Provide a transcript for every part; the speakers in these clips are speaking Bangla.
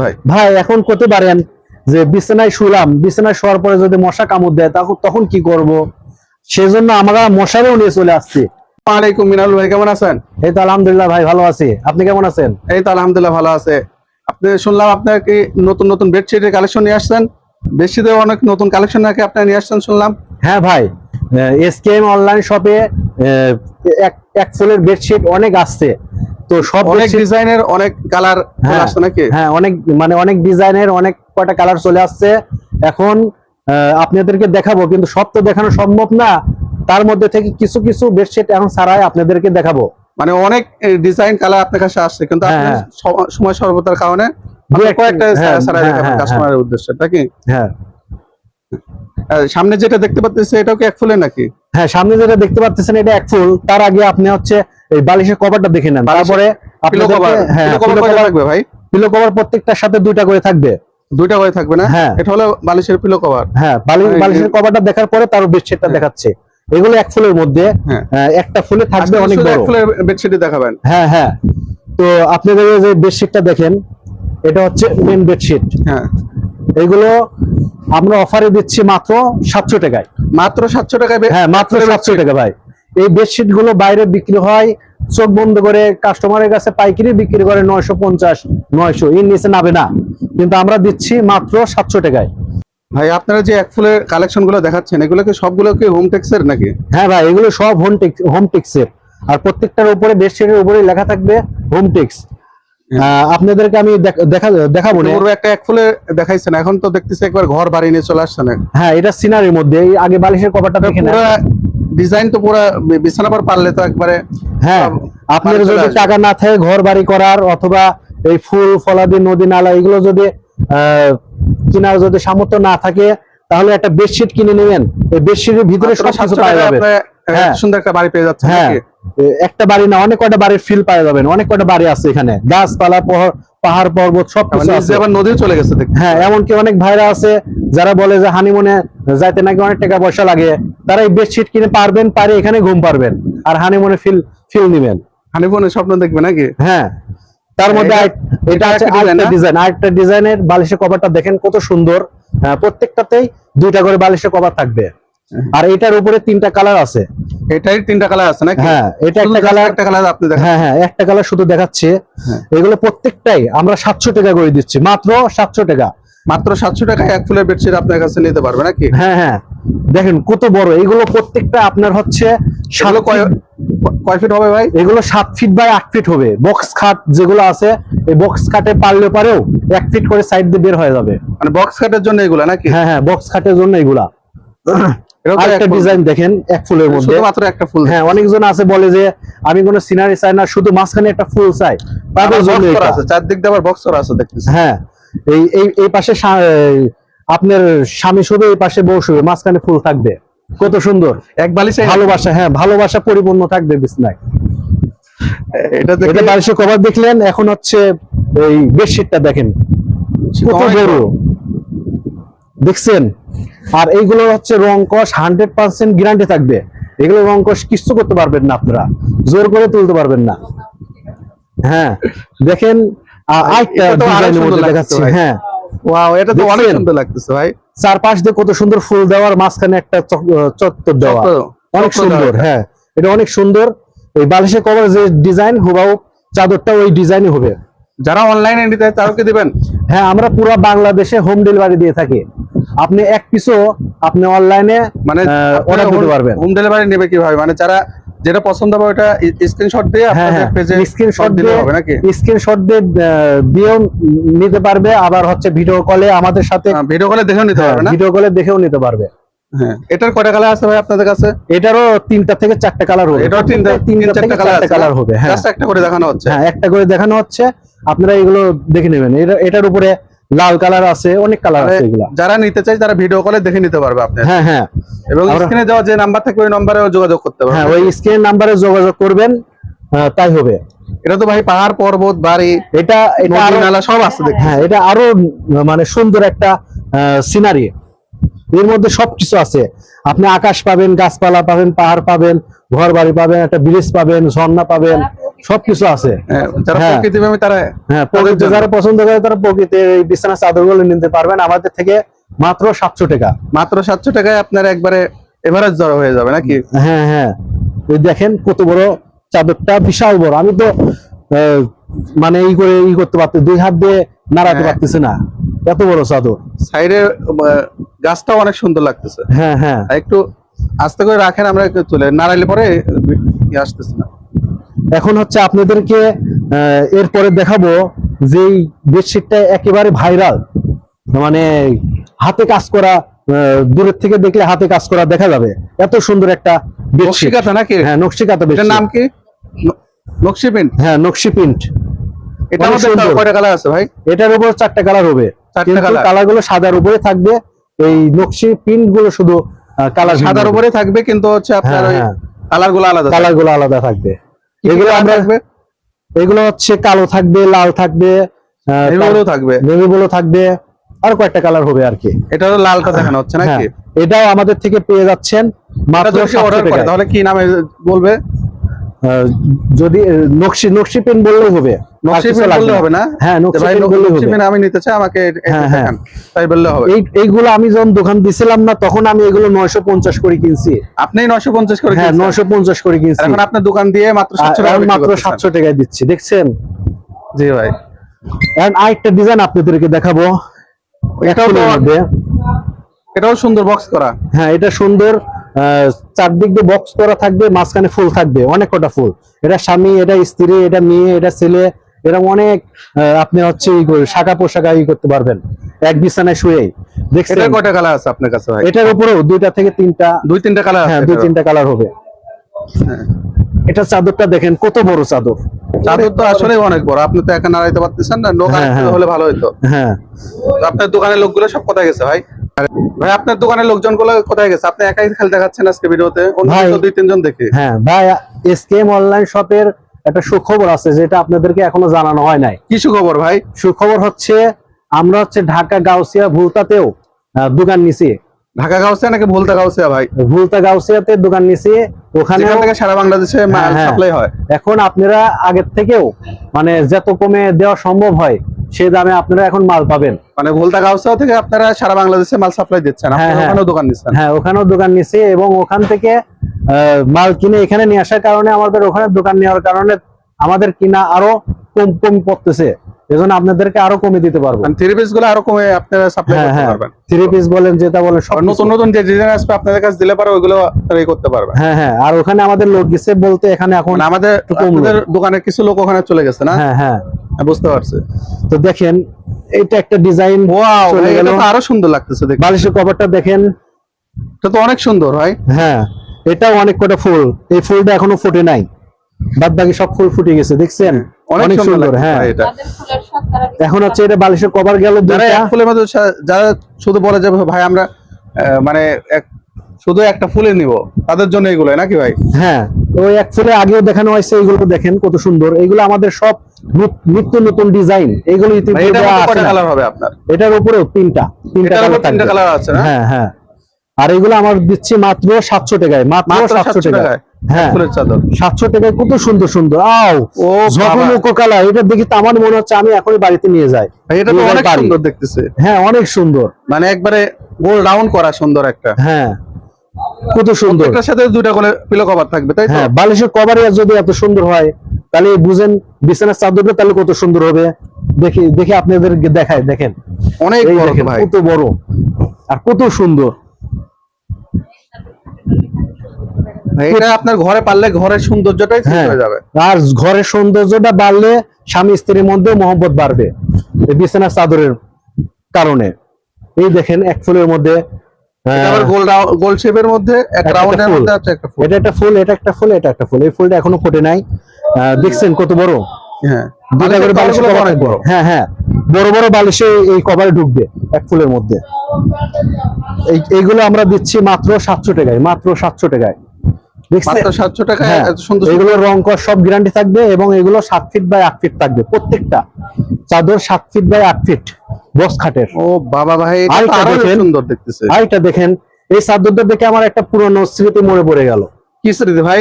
ভাই। ভাই এখন করতে পারেন যে বিছানায় শুলাম বিছানায় শোয়ার পরে যদি মশা কামড় দেয় তখন তখন কি করব? সেজন্য আমরা মশারও নিয়ে চলে আসছি। আলাইকুম মিনাল ভাই কেমন আছেন? এই তো আলহামদুলিল্লাহ ভাই ভালো আছি। আপনি কেমন আছেন? এই তো আলহামদুলিল্লাহ ভালো আছে। আপনি শুনলাম আপনার কি নতুন নতুন বেডশিটের কালেকশন নিয়ে আসছেন। বেডশিটের অনেক নতুন কালেকশন নাকি আপনি নিয়ে আসছেন শুনলাম? হ্যাঁ ভাই এসকেএম অনলাইন শপে এক এক ফুলের বেডশিট অনেক আসছে। তো সব অনেক ডিজাইনের অনেক কালার হ্যাঁ, আসছে নাকি? হ্যাঁ অনেক মানে অনেক ডিজাইনের অনেক কয়টা কালার চলে আসছে। এখন আপনাদেরকে দেখাবো কিন্তু সব তো দেখানো সম্ভব না। তার মধ্যে থেকে কিছু কিছু বেডশিট এখন ছাড়াই আপনাদেরকে দেখাবো। মানে অনেক ডিজাইন কালার আপনার কাছে আসছে কিন্তু হ্যাঁ, সময় স্বল্পতার কারণে কয়েকটা সারা হ্যাঁ, কাস্টমারের উদ্দেশ্যে নাকি? হ্যাঁ। সামনে যেটা দেখতে পাচ্ছি এটাও কি এক ফুলের নাকি? হ্যাঁ সামনে যেটা দেখতে পাচ্ছেন এটা এক ফুল। তার আগে আপনি হচ্ছে এই বালিশের কভারটা দেখে নেন। তারপরে পিলো কভার হ্যাঁ পিলো কভার থাকবে ভাই? পিলো কভার প্রত্যেকটার সাথে দুইটা করে থাকবে। দুইটা করে থাকবে না? হ্যাঁ। এটা হলো বালিশের পিলো কভার হ্যাঁ বালিশ বালিশের কভারটা দেখার পরে তার বেডশিটটা হ্যাঁ। দেখাচ্ছে। এগুলো এক ফুলের মধ্যে হ্যাঁ। একটা ফুলে থাকবে অনেক শুধু এক বড়। ফুলের বেডশিটই দেখাবেন। হ্যাঁ হ্যাঁ। তো আপনাদের এই যে বেডশিটটা দেখেন এটা হচ্ছে মেন বেডশিট হ্যাঁ। এগুলো আমরা অফারে দিচ্ছি মাত্র সাতশো টাকায়। মাত্র সাতশো টাকায় হ্যাঁ মাত্র সাতশো। টাকা ভাই। এই বেডশিটগুলো বাইরে বিক্রি হয় চোখ বন্ধ করে কাস্টমারের কাছে পাইকারি বিক্রি করে নয়শো পঞ্চাশ নয়শো এর নিচে নাবে না। কিন্তু আমরা দিচ্ছি মাত্র সাতশো টাকায়। ভাই আপনারা যে এক ফুলের কালেকশনগুলো দেখাচ্ছেন এগুলো কি সবগুলো কি হোম টেক্সের নাকি? হ্যাঁ ভাই এগুলো সব হোম টেক্স হোম টেক্সের আর প্রত্যেকটার উপরে বেডশিটের উপরে লেখা থাকবে হোম টেক্স আপনাদেরকে আমি দেখাবো না। একটা এক ফুলে দেখাইছেন এখন তো দেখতেছি একবার ঘর বাড়ি নিয়ে চলে আসছেন হ্যাঁ এটা সিনারির মধ্যে আগে বালিশের কভারটা দেখে পুরো ডিজাইন তো পুরো বিছানা পর পারলে তো একবারে হ্যাঁ আপনার যদি টাকা না থাকে ঘর বাড়ি করার অথবা এই ফুল ফলাদি নদী নালা এগুলো যদি আহ, কেনার যদি সামর্থ্য না থাকে তাহলে একটা বেডশিট কিনে নেবেন। এই বেডশিটের ভিতরে সব কিছু 700 পাওয়া যাবে। হ্যাঁ। সুন্দর একটা বাড়ি পেয়ে যাচ্ছেন হ্যাঁ। একটা বাড়ি না অনেক কয়টা বাড়ির ফিল পাওয়া যাবেন অনেক কয়টা বাড়ি আছে এখানে। গাছপালা পাহাড় পর্বত সব কিছু আছে। আবার নদীও চলে গেছে হ্যাঁ এমনকি অনেক ভাইরা আছে যারা বলে যে হানিমুনে যাইতে নাকি অনেক টাকা পয়সা লাগে তারা এই বেডশিট কিনে পারবেন পারে এখানে ঘুম পারবেন আর হানিমুনে ফিল ফিল নিবেন। হানিমুনের স্বপ্ন দেখবে নাকি? হ্যাঁ। তার মধ্যে এটা- design, আরেকটা ডিজাইন আরেকটা ডিজাইনের বালিশের কভারটা দেখেন কত সুন্দর। হ্যাঁ, প্রত্যেকটাতেই দুইটা করে বালিশের কভার থাকবে। আর এটার উপরে তিনটা কালার আছে। এটাই তিনটা কালার আছে নাকি? হ্যাঁ এটা একটা কালার একটা কালার আপনি দেখেন হ্যাঁ হ্যাঁ একটা কালার শুধু দেখাচ্ছে। হ্যাঁ। এগুলো প্রত্যেকটাই আমরা সাতশো টাকা করে দিচ্ছি মাত্র সাতশো টাকা। মাত্র টাকায় এক ফুলের বেডশিট আপনার কাছে নিতে পারবে নাকি? হ্যাঁ হ্যাঁ। দেখেন কত বড়। এগুলো প্রত্যেকটা আপনার হচ্ছে কয় ফিট- কয় ফিট হবে ভাই? এগুলো সাত ফিট বাই আট ফিট হবে। বক্স খাট যেগুলো আছে এই বক্স খাটে পারলে পারেও এক ফিট করে সাইড দিয়ে বের হয়ে যাবে। মানে বক্স কাটের জন্য এগুলা নাকি? হ্যাঁ হ্যাঁ বক্স খাটের জন্য এগুলা। এটাও তো আরেকটা এক ফুল। ডিজাইন দেখেন এক ফুলের মধ্যে। শুধুমাত্র একটা ফুল। হ্যাঁ অনেকজন আছে বলে যে আমি কোনো সিনারি চাই না শুধু মাঝখানে একটা ফুল চাই। তাদের জন্য বক্স করা এটা। আছে চারদিক দিয়ে আবার বক্স করা আছে দেখতেছি। হ্যাঁ এই এই এই পাশে আপনার স্বামী শুবে এই পাশে বউ শুবে মাঝখানে ফুল থাকবে। কত সুন্দর। এক বালিশে ভালোবাসা হ্যাঁ ভালোবাসা পরিপূর্ণ থাকবে বিছনায়। এটা এটা দেখে বালিশের কভার দেখলেন এখন হচ্ছে এই বেডশিটটা দেখেন। কত বড়। বড়। দেখছেন? আর এইগুলো হচ্ছে রং কস হান্ড্রেড পার্সেন্ট গ্যারান্টি থাকবে। এগুলো রং কস কিছু করতে পারবেন না আপনারা। জোর করে তুলতে পারবেন না। হ্যাঁ দেখেন এটা তো দেখাচ্ছি। হ্যাঁ। ওয়াও এটা তো অনেক সুন্দর লাগতেছে ভাই। চারপাশ দিয়ে কত সুন্দর ফুল দেওয়ার মাঝখানে একটা চত্বর দেওয়া। অনেক সুন্দর হ্যাঁ। এটা অনেক সুন্দর। এই কভার যে ডিজাইন চাদরটা ওই ডিজাইনই হবে। যারা অনলাইনে নিতে চায় তারও কি দিবেন? হ্যাঁ আমরা পুরো বাংলাদেশে হোম ডেলিভারি দিয়ে থাকি। আপনি এক পিসও আপনি অনলাইনে মানে অর্ডার দিতে পারবেন। হোম ডেলিভারি নেবে কীভাবে? মানে যারা যেটা পছন্দ হবে ওটা স্ক্রিনশট দিয়ে হ্যাঁ আপনাদের হ্যাঁ। পেজে স্ক্রিনশট দিলে হবে নাকি? স্ক্রিনশট দিয়ে দিয়েও নিতে পারবে। আবার হচ্ছে ভিডিও কলে আমাদের সাথে ভিডিও কলে দেখেও নিতে পারবে না? ভিডিও কলে দেখেও নিতে পারবে। হ্যাঁ এটার কয়টা কালার আছে ভাই আপনাদের কাছে? এটারও তিনটা থেকে চারটা কালার হবে। এটাও তিনটা তিন চারটা কালার কালার হবে হ্যাঁ। একটা করে দেখানো হচ্ছে। হ্যাঁ একটা করে দেখানো হচ্ছে। আপনারা এগুলো দেখে নেবেন। এটার উপরে লাল কালার আছে অনেক কালার আছে এগুলা। যারা নিতে চায় তারা ভিডিও কলে দেখে নিতে পারবে আপনি হ্যাঁ হ্যাঁ। এবং স্ক্রিনে দেওয়া যে নাম্বার থাকবে ওই নম্বরেও যোগাযোগ করতে হ্যাঁ পারবে ওই স্ক্রিন নাম্বারে যোগাযোগ করবেন তাই হবে। এটা তো ভাই পাহাড় পর্বত বাড়ি এটা এটা নালা সব আছে দেখতে হ্যাঁ এটা আরও মানে সুন্দর একটা সিনারি এর মধ্যে সবকিছু আছে। আপনি আকাশ পাবেন গাছপালা পাবেন পাহাড় পাবেন ঘর বাড়ি পাবেন একটা ব্রিজ পাবেন ঝর্ণা পাবেন। সবকিছু আছে। হ্যাঁ, যারা হ্যাঁ। তারা হ্যাঁ প্রকৃতি যারা পছন্দ করে তারা প্রকৃতির এই বিছানা চাদরগুলো নিতে পারবেন। আমাদের থেকে মাত্র সাতশো টাকা। মাত্র সাতশো টাকায় আপনার একবারে এভারেজ জড়ো হয়ে যাবে নাকি? হ্যাঁ হ্যাঁ। ওই দেখেন কত বড় চাদরটা বিশাল বড়। আমি তো মানে এই করে ই করতে পারতে দুই হাত দিয়ে নাড়াতে হ্যাঁ। পারতেছি না। এত বড় চাদর। সাইডে গাছটাও অনেক সুন্দর লাগতেছে। হ্যাঁ হ্যাঁ। একটু আস্তে করে রাখেন আমরা চলে নাড়াইলে পরে ই আসতেছে না। এখন হচ্ছে আপনাদেরকে এরপরে দেখাবো যেই বেডশিটটা একেবারে ভাইরাল মানে হাতে কাজ করা দূরের থেকে দেখলে হাতে কাজ করা দেখা যাবে। এত সুন্দর একটা নকশিকাতা নাকি? হ্যাঁ নকশিকাতা বেডশিট নাম কি? নকশি প্রিন্ট হ্যাঁ নকশি প্রিন্ট এটা আমাদের কয়টা কালার আছে ভাই? এটার উপর চারটা কালার হবে। চারটা কালারগুলো সাদার উপরে থাকবে। এই নকশি প্রিন্টগুলো শুধু কালার সাদার উপরে থাকবে কিন্তু হচ্ছে আপনার হ্যাঁ, হ্যাঁ। কালারগুলো আলাদা কালারগুলো আলাদা থাকবে। এগুলো আমরা এগুলো হচ্ছে কালো থাকবে লাল থাকবে নেভিগুলো থাকবে। নেভিগুলো থাকবে। আর কয়েকটা কালার হবে আর কি। এটা হলো লালটা দেখানো হচ্ছে নাকি? হ্যাঁ, এটাও আমাদের থেকে পেয়ে যাচ্ছেন মাত্র অর্ডার করে তাহলে কি নামে বলবে? যদি নকশি নকশি পেন বললেই হবে। নকশি বললে হবে না? হ্যাঁ নকশি পেন বললেই হবে। প্রিন্ট আমি নিতে চাই আমাকে হ্যাঁ, হ্যাঁ। দেখান। তাই বললে হবে। এই এইগুলো আমি যখন দোকান দিছিলাম না তখন আমি এগুলো নয়শো পঞ্চাশ করে কিনছি। আপনি নয়শো পঞ্চাশ করে হ্যাঁ কিনছেন। নয়শো পঞ্চাশ করে আর কিনছি। এখন আপনার দোকান দিয়ে মাত্র টাকা টাকায় দিচ্ছি দেখছেন? জি ভাই। এখন আরেকটা ডিজাইন আপনাদেরকে দেখাবো। এটাও এটাও সুন্দর বক্স করা। হ্যাঁ এটা সুন্দর। চারদিক দিয়ে বক্স করা থাকবে মাঝখানে ফুল থাকবে অনেক কটা ফুল। এটা স্বামী এটা স্ত্রী এটা মেয়ে এটা ছেলে এরকম অনেক আপনি হচ্ছে শাখা পোশাকা ই করতে পারবেন। এক বিছানায় শুয়েই। দেখছেন? এটার কয়টা কালার আছে আপনার কাছে ভাই? এটার উপরেও দুইটা থেকে তিনটা দুই তিনটা কালার হ্যাঁ দুই তিনটা কালার হবে। এটা চাদরটা দেখেন কত বড় চাদর। চাদর তো আসলে অনেক বড়। আপনি তো একা নাড়াইতে পারতেছেন না লোক হ্যাঁ, হ্যাঁ। হলে ভালো হতো হ্যাঁ। আপনার দোকানের লোকগুলো সব কোথায় গেছে ভাই? ভাই আপনার দোকানের লোকজনগুলো কোথায় গেছে? আপনি একাই খেলে দেখাচ্ছেন আজকে ভিডিওতে? অন্য দুই তিনজন দেখি। হ্যাঁ ভাই এসকেএম অনলাইন শপের একটা সুখবর আছে যেটা আপনাদেরকে এখনও জানানো হয় নাই। কি সুখবর ভাই? সুখবর হচ্ছে আমরা হচ্ছে ঢাকা গাউসিয়া ভুলতাতেও দোকান নিছি। ঢাকা গাউসিয়া নাকি ভুলতা গাউসিয়া ভাই? ভুলতা গাউসিয়াতে দোকান নিছি ওখানে থেকে সারা বাংলাদেশে মাল হ্যাঁ, হ্যাঁ। সাপ্লাই হয়। এখন আপনারা আগের থেকেও মানে যত কমে দেওয়া সম্ভব হয় সেই দামে আপনারা এখন মাল পাবেন। মানে ভুলতা গাউসা থেকে আপনারা সারা বাংলাদেশে মাল সাপ্লাই দিচ্ছেন। হ্যাঁ, হ্যাঁ। ওখানেও দোকান নিচ্ছেন হ্যাঁ ওখানেও দোকান নিচ্ছে এবং ওখান থেকে আহ, মাল কিনে এখানে নিয়ে আসার কারণে আমাদের ওখানে দোকান নেওয়ার কারণে আমাদের কিনা আরও কম কম পড়তেছে এজন্য আপনাদেরকে আরও কমে দিতে পারব। থ্রি পিসগুলো আরও কমে আপনারা সাপ্লাই হ্যাঁ করতে হ্যাঁ পারবেন। থ্রি পিস বলেন যেটা বলেন সব নতুন নতুন যে ডিজাইন আসবে আপনাদের কাছে দিলে পারে ওইগুলো আপনারা করতে পারবেন। হ্যাঁ হ্যাঁ আর ওখানে আমাদের লোক গেছে বলতে এখানে এখন মানে আমাদের আপনাদের দোকানের কিছু লোক ওখানে চলে গেছে না? হ্যাঁ হ্যাঁ। হ্যাঁ, বুঝতে পারছি। তো দেখেন এটা একটা ডিজাইন ওয়াও এটা তো আরও সুন্দর লাগতেছে দেখতে। বালিশের কভারটা দেখেন। এটা তো অনেক সুন্দর ভাই। হ্যাঁ এটাও অনেক কটা ফুল। এই ফুলটা এখনও ফুটে নাই। বাদ বাকি সব ফুল ফুটে গেছে দেখছেন? অনেক সুন্দর হ্যাঁ। এখন হচ্ছে এটা বালিশের কভার গেল যারা এক ফুলের মধ্যে যারা শুধু বলে যে ভাই আমরা আহ, মানে এক শুধু একটা ফুলে নিব তাদের জন্য এগুলো নাকি ভাই? হ্যাঁ তো এক ফুলে আগেও দেখানো হয়েছে এইগুলো দেখেন কত সুন্দর। এইগুলো আমাদের সব নিত্য নতুন ডিজাইন। না। কালার হবে আপনার? এটার উপরেও তিনটা তিনটা কালার তিনটা কালার আছে হ্যাঁ হ্যাঁ। আর এগুলো আমার দিচ্ছি মাত্র সাতশো টাকায় মাত্র মাত্র সাতশো 700 টাকায়? হ্যাঁ। সাতশো টাকায় কত সুন্দর সুন্দর। আও ও বাবা। কালার এটা দেখি তো আমার মনে হচ্ছে আমি এখনই বাড়িতে নিয়ে যাই। ভাই এটা তো অনেক সুন্দর দেখতেছে। হ্যাঁ অনেক সুন্দর। মানে একবারে গোল রাউন্ড করা সুন্দর একটা। হ্যাঁ কত সুন্দর। এটার সাথে দুইটা করে পিলো কভার থাকবে তাই তো? হ্যাঁ বালিশের কভারে যদি এত সুন্দর হয় তাহলে বুঝেন বিছানার চাদরটা তাহলে কত সুন্দর হবে। দেখি দেখি আপনাদেরকে দেখায় দেখেন। অনেক বড় ভাই। কত বড়। আর কত সুন্দর ভাই, এটা আপনার ঘরে পারলে ঘরের সৌন্দর্যটাই হ্যাঁ। হয়ে যাবে। আর ঘরের সৌন্দর্যটা বাড়লে স্বামী স্ত্রীর মধ্যে মহব্বত বাড়বে। এই বিছানার চাদরের কারণে। এই দেখেন এক ফুলের মধ্যে এটা গোল গোল শেপের মধ্যে একটা রাউন্ডের ফুল। মধ্যে আছে একটা ফুল। এটা একটা ফুল এটা একটা ফুল এটা একটা ফুল। এই ফুলটা এখনও ফোটে নাই। আহ, দেখছেন কত বড়? হ্যাঁ। দুটা করে অনেক বড়। হ্যাঁ হ্যাঁ। বড় বড় বালিশে এই কভারে ঢুকবে এক ফুলের মধ্যে। এই এইগুলো আমরা দিচ্ছি মাত্র সাতশো টাকায় মাত্র সাতশো টাকায়। সাতশো হ্যাঁ, সুন্দর সুন্দর এগুলো রং কর সব গ্যারান্টি থাকবে এবং এগুলো সাত ফিট বাই আট ফিট থাকবে প্রত্যেকটা। চাদর সাত ফিট বাই আট ফিট বস খাটের। ও বাবা ভাই আরেকটা দেখেন। সুন্দর দেখতেছে। আর দেখেন এই চাদরটা দেখে আমার একটা পুরনো স্মৃতি মনে পড়ে গেল। কি স্মৃতি ভাই?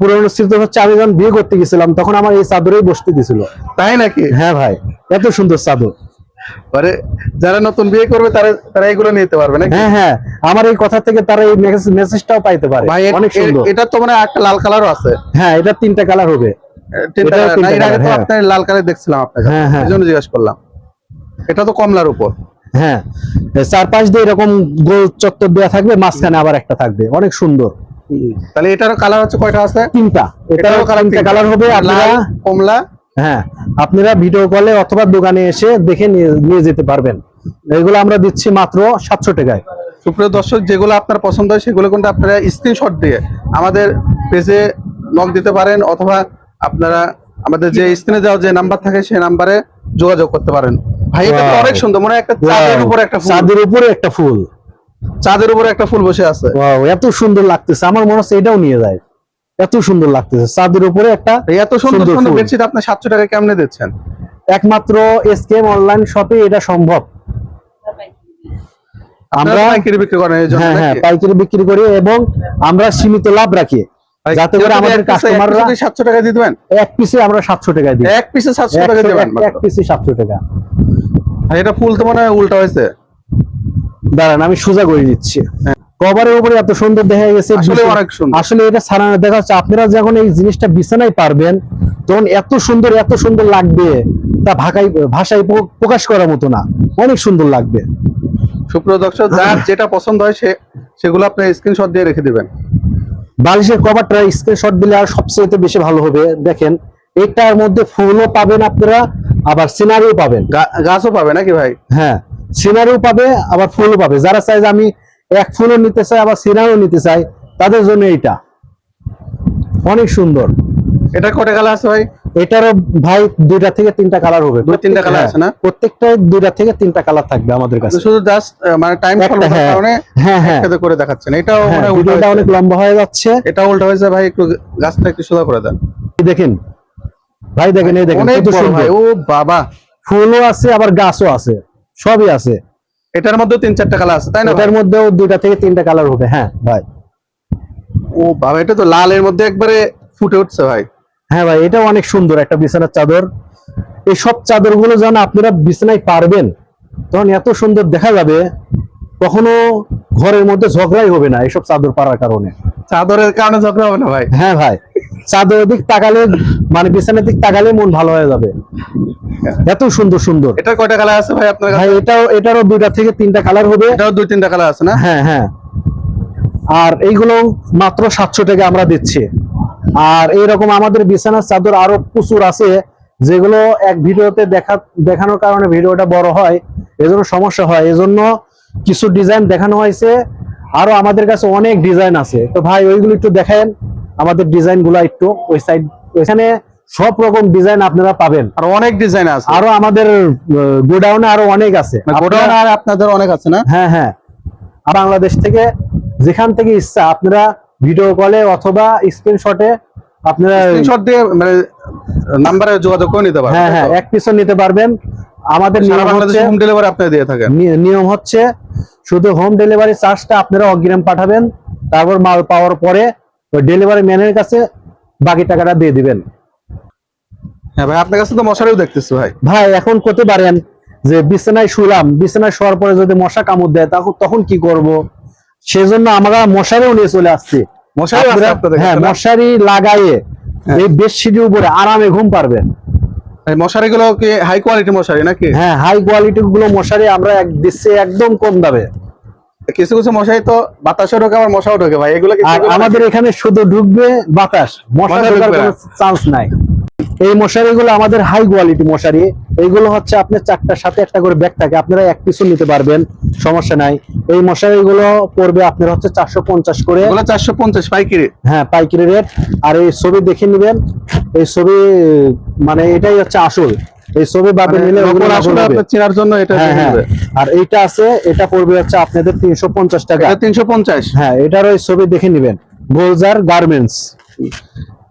পুরনো স্মৃতি হচ্ছে আমি যখন বিয়ে করতে গেছিলাম তখন আমার এই চাদরেই বসতে দিছিল। তাই নাকি? হ্যাঁ ভাই এত সুন্দর চাদর। পরে যারা নতুন বিয়ে করবে তারা তারা এগুলো নিতে পারবে নাকি? হ্যাঁ হ্যাঁ। আমার এই কথা থেকে তারা এই মেসেজটাও পাইতে পারে। অনেক সুন্দর। এটা তো মানে একটা লাল কালারও আছে। হ্যাঁ এটা তিনটা কালার হবে। না, হ্যাঁ। লাল কালার দেখছিলাম আপনাকে। হ্যাঁ, হ্যাঁ। জিজ্ঞাসা করলাম। এটা তো কমলার উপর। হ্যাঁ। চারপাশ দিয়ে এরকম গোল চত্বর দেওয়া থাকবে মাঝখানে আবার একটা থাকবে। অনেক সুন্দর। তাহলে এটারও কালার হচ্ছে কয়টা আছে? তিনটা। তিনটা কালার হবে আর কমলা হ্যাঁ আপনারা ভিডিও কলে অথবা দোকানে এসে দেখে নিয়ে যেতে পারবেন। এগুলো আমরা দিচ্ছি মাত্র সাতশো টাকায়। সুপ্রিয় দর্শক যেগুলো আপনার পছন্দ হয় সেগুলো কিন্তু আপনারা স্ক্রিনশট দিয়ে আমাদের পেজে নক দিতে পারেন অথবা আপনারা আমাদের যে স্ক্রিনে দেওয়া যে নাম্বার থাকে সেই নাম্বারে যোগাযোগ করতে পারেন। ভাই এটা তো অনেক সুন্দর মনে হয় একটা চাঁদের উপরে একটা ফুল। চাঁদের উপরে একটা ফুল। চাঁদের উপরে একটা ফুল বসে আছে। এত সুন্দর লাগতেছে। আমার মনে হচ্ছে এটাও নিয়ে যায়। এত সুন্দর লাগতেছে। চাঁদের উপরে একটা এত সুন্দর সুন্দর বেডশিট আপনি সাতশো টাকা কেমনে দিচ্ছেন? একমাত্র এসকেএম অনলাইন শপে এটা সম্ভব। আমরা পাইকারি বিক্রি করেন এই জন্য হ্যাঁ হ্যাঁ পাইকারি বিক্রি করি এবং আমরা সীমিত লাভ রাখি। যাতে করে আমাদের কাস্টমাররা piece সাতশো টাকা দিয়ে দিবেন? এক পিসে আমরা সাতশো টাকায় দিই। এক পিসে সাতশো টাকা একশো- দিবেন এক- পিসে সাতশো টাকা। আর এটা ফুল তো মনে হয় উল্টা হয়েছে। দাঁড়ান আমি সোজা করে দিচ্ছি। হ্যাঁ। কভারের উপরে এত সুন্দর দেখা গেছে আসলে এটা সারানো দেখা যাচ্ছে আপনারা যখন এই জিনিসটা বিছানায় পারবেন তখন এত সুন্দর এত সুন্দর লাগবে তা ভাষায় ভাষায় প্রকাশ করার মতো না। অনেক সুন্দর লাগবে। সুপ্রিয় দর্শক যার যেটা পছন্দ হয় সে সেগুলো আপনি স্ক্রিনশট দিয়ে রেখে দিবেন। বালিশের কভারটা স্ক্রিনশট দিলে আর সবচেয়ে বেশি ভালো হবে দেখেন। এটার মধ্যে ফুলও পাবেন আপনারা আবার সিনারিও পাবেন। গাছও পাবে নাকি ভাই? হ্যাঁ সিনারিও পাবে আবার ফুলও পাবে। যারা চাই যে আমি এক ফুলও নিতে চাই আবার সিনারিও নিতে চাই তাদের জন্য এইটা। অনেক সুন্দর। এটা কটা কালার আছে ভাই? এটারও ভাই দুইটা থেকে তিনটা কালার হবে। দুই তিনটা colour হ্যাঁ, আছে না? প্রত্যেকটা দুইটা থেকে তিনটা কালার থাকবে আমাদের কাছে। শুধু জাস্ট মানে টাইম স্বল্পতার হ্যাঁ, কারণে হ্যাঁ হ্যাঁ। করে দেখাচ্ছেন। এটাও হ্যাঁ, মানে উল্টা অনেক লম্বা হয়ে যাচ্ছে। এটা উল্টা হয়েছে ভাই একটু গাছটা একটু সোজা করে দেন। দেখেন। ভাই দেখেন এই দেখেন কত সুন্দর ভাই। ও বাবা। ফুলও আছে আবার গাছও আছে। সবই আছে। এটার মধ্যে তিন চারটা কালার আছে তাই না এটার মধ্যেও দুইটা থেকে তিনটা কালার হবে হ্যাঁ ভাই। ও বাবা এটা তো লালের মধ্যে একবারে ফুটে উঠছে ভাই। হ্যাঁ ভাই এটা অনেক সুন্দর একটা বিছানার চাদর। এই সব চাদরগুলো যখন আপনারা বিছানায় পারবেন তখন এত সুন্দর দেখা যাবে কখনো ঘরের মধ্যে ঝগড়াই হবে না এসব চাদর পারার কারণে। চাদরের কারণে ঝগড়া হবে না ভাই। হ্যাঁ ভাই চাদরের দিক তাকালে মানে বিছানার দিক তাকালে মন ভালো হয়ে যাবে। এত সুন্দর সুন্দর। এটা কয়টা কালার আছে ভাই আপনার ভাই এটাও এটারও দুইটা থেকে তিনটা কালার হবে। এটাও দুই তিনটা কালার আছে না? হ্যাঁ হ্যাঁ। আর এইগুলো মাত্র সাতশো টাকা আমরা দিচ্ছি। আর এইরকম আমাদের বিছানার চাদর আরও প্রচুর আছে যেগুলো এক ভিডিওতে দেখা দেখানোর কারণে ভিডিওটা বড় হয় এজন্য সমস্যা হয়। এজন্য কিছু ডিজাইন দেখানো হয়েছে আরও আমাদের কাছে অনেক ডিজাইন আছে। তো ভাই ওইগুলো একটু দেখেন আমাদের ডিজাইনগুলো একটু ওই সাইড ওইখানে সব রকম ডিজাইন আপনারা পাবেন। আর অনেক ডিজাইন আছে। আরও আমাদের গোডাউনে আরও অনেক আছে। গোডাউন আর আপনাদের অনেক আছে না? হ্যাঁ হ্যাঁ। আর বাংলাদেশ থেকে যেখান থেকে ইচ্ছা আপনারা ভিডিও কলে অথবা স্ক্রিনশটে আপনারা স্ক্রিনশট দিয়ে মানে নাম্বারে যোগাযোগ করে নিতে পারবেন। হ্যাঁ হ্যাঁ এক নিতে পারবেন। আমাদের নিয়ম হচ্ছে হোম ডেলিভারি আপনি দিয়ে থাকেন। নিয়ম হচ্ছে শুধু হোম ডেলিভারি চার্জটা আপনারা অগ্রিম পাঠাবেন তারপর মাল পাওয়ার পরে ডেলিভারি ম্যানের কাছে বাকি টাকাটা দিয়ে দিবেন। হ্যাঁ ভাই আপনার কাছে তো মশারিও দেখতেছি ভাই। ভাই এখন করতে পারেন যে বিছানায় শুলাম বিছানায় শোয়ার পরে যদি মশা কামড় দেয় তখন তখন কি করব? সেজন্য আমরা মশারিও নিয়ে চলে আসছি। মশারিও আছে আপনারা- আপনাদের হ্যাঁ মশারি লাগাইয়ে হ্যাঁ। এই বেডশিটের উপরে আরামে ঘুম পারবেন মশারিগুলো কি হাই কোয়ালিটি মশারি নাকি? হ্যাঁ হাই কোয়ালিটি গুলো মশারি আমরা এক দিচ্ছি একদম কম দামে। কিছু কিছু মশারি তো বাতাসও ঢোকে আবার মশাও ঢোকে ভাই। এগুলো আমাদের এখানে শুধু ঢুকবে বাতাস। মশা মশা ঢোকার কোনো চান্স নাই। এই মশারিগুলো আমাদের হাই কোয়ালিটি মশারি। এইগুলো হচ্ছে আপনার চারটার সাথে একটা করে ব্যাগ থাকে। আপনারা এক পিছু নিতে পারবেন সমস্যা নাই। এই মশারিগুলো পড়বে আপনার হচ্ছে চারশো পঞ্চাশ করে। চারশো পঞ্চাশ পাইকারি। হ্যাঁ পাইকারি রেট আর এই ছবি দেখে নেবেন। এই ছবি মানে এটাই হচ্ছে আসল। এই ছবি বাদে মানে নিলে চেনার জন্য এটা হ্যাঁ হ্যাঁ। আর এইটা আছে এটা পড়বে হচ্ছে আপনাদের তিনশো পঞ্চাশ টাকা। তিনশো পঞ্চাশ। হ্যাঁ এটার ওই ছবি দেখে নেবেন। গোলজার গার্মেন্টস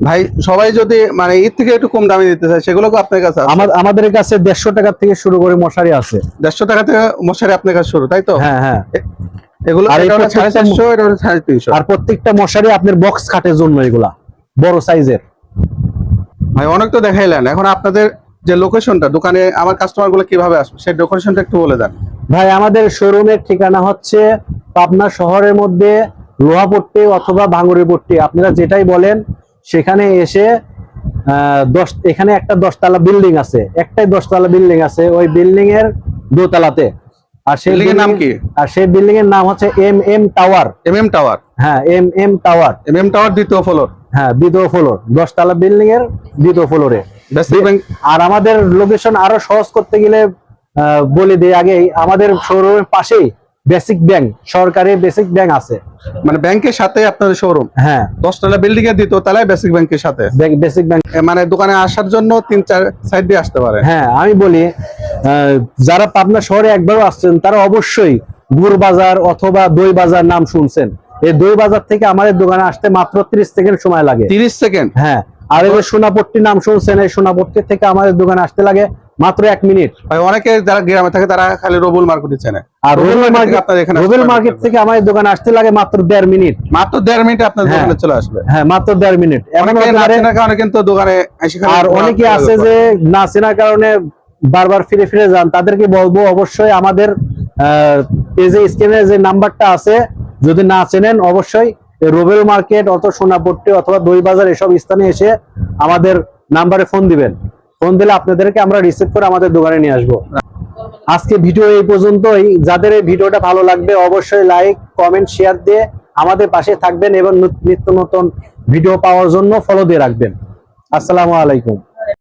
ভাই সবাই যদি মানে এর থেকে একটু কম দামে দিতে চায় সেগুলো আপনার কাছে আমাদের কাছে দেড়শো টাকা থেকে শুরু করে মশারি আছে। দেড়শো টাকা থেকে মশারি আপনার কাছে শুরু তাই তো? হ্যাঁ হ্যাঁ। এগুলো আর প্রত্যেকটা মশারি আপনার বক্স খাটের জন্য এগুলা বড় সাইজের। ভাই অনেক তো দেখাইলেন। এখন আপনাদের যে লোকেশনটা দোকানে আমার কাস্টমারগুলো কীভাবে আসবে সেই লোকেশনটা একটু বলে দেন। ভাই আমাদের শোরুমের ঠিকানা হচ্ছে পাবনা শহরের মধ্যে লোহাপট্টি অথবা ভাঙুরিপট্টি আপনারা যেটাই বলেন সেখানে এসে দশ এখানে একটা দশতলা বিল্ডিং আছে। একটাই দশতলা বিল্ডিং আছে ওই বিল্ডিং এর দোতলাতে। আর সেই Building এর নাম কি? আর সেই বিল্ডিং এর নাম হচ্ছে M M tower. M M tower? হ্যাঁ M M tower. M M tower দ্বিতীয় ফ্লোর? হ্যাঁ দ্বিতীয় ফ্লোর দশতলা বিল্ডিং এর দ্বিতীয় ফ্লোরে। আর আমাদের লোকেশন আরও সহজ করতে গেলে বলে দিই আগেই আমাদের শোরুমের পাশেই বেসিক ব্যাংক সরকারি বেসিক ব্যাংক আছে। মানে ব্যাংকের সাথে আপনাদের শোরুম হ্যাঁ। দশতলা বিল্ডিং এর দ্বিতীয় তলায় বেসিক ব্যাংকের সাথে? Basic bank. মানে দোকানে আসার জন্য তিন চার সাইড দিয়ে আসতে পারে। হ্যাঁ আমি বলি যারা পাবনা শহরে একবারও আসছেন তারা অবশ্যই গুড় বাজার অথবা দই বাজার নাম শুনছেন। এই দই বাজার থেকে আমাদের দোকানে আসতে মাত্র 30 সেকেন্ড সময় লাগে। তিরিশ সেকেন্ড? হ্যাঁ আর এই সোনাপট্টি নাম শুনছেন এই সোনাপট্টি থেকে আমাদের দোকানে আসতে লাগে মাত্র এক মিনিট। ভাই অনেকে যারা গ্রামে থাকে তারা খালি রবুল মার্কেটে চেনে। আর রবুল মার্কেট আপনার এখানে রুবেল। মার্কেট থেকে আমাদের দোকানে আসতে লাগে মাত্র দেড় মিনিট। মাত্র দেড় মিনিটে আপনার হ্যাঁ। দোকানে চলে আসবে। হ্যাঁ মাত্র দেড় মিনিট। এমন কারণে কিন্তু দোকানে আর অনেকে আছে যে না চেনার কারণে বারবার ফিরে ফিরে যান। তাদেরকে বলব অবশ্যই আমাদের পেজে স্ক্রিনে যে নাম্বারটা আছে যদি না চেনেন অবশ্যই রোবেল মার্কেট অত সোনাপট্টি অথবা দই বাজার এসব স্থানে এসে আমাদের নাম্বারে ফোন দিবেন। ফোন দিলে আপনাদেরকে আমরা রিসিভ করে আমাদের দোকানে নিয়ে আসব। আজকে ভিডিও এই পর্যন্তই। যাদের এই ভিডিওটা ভালো লাগবে, অবশ্যই লাইক কমেন্ট শেয়ার দিয়ে আমাদের পাশে থাকবেন এবং নিত্য নতুন ভিডিও পাওয়ার জন্য ফলো দিয়ে রাখবেন। আসসালামু আলাইকুম।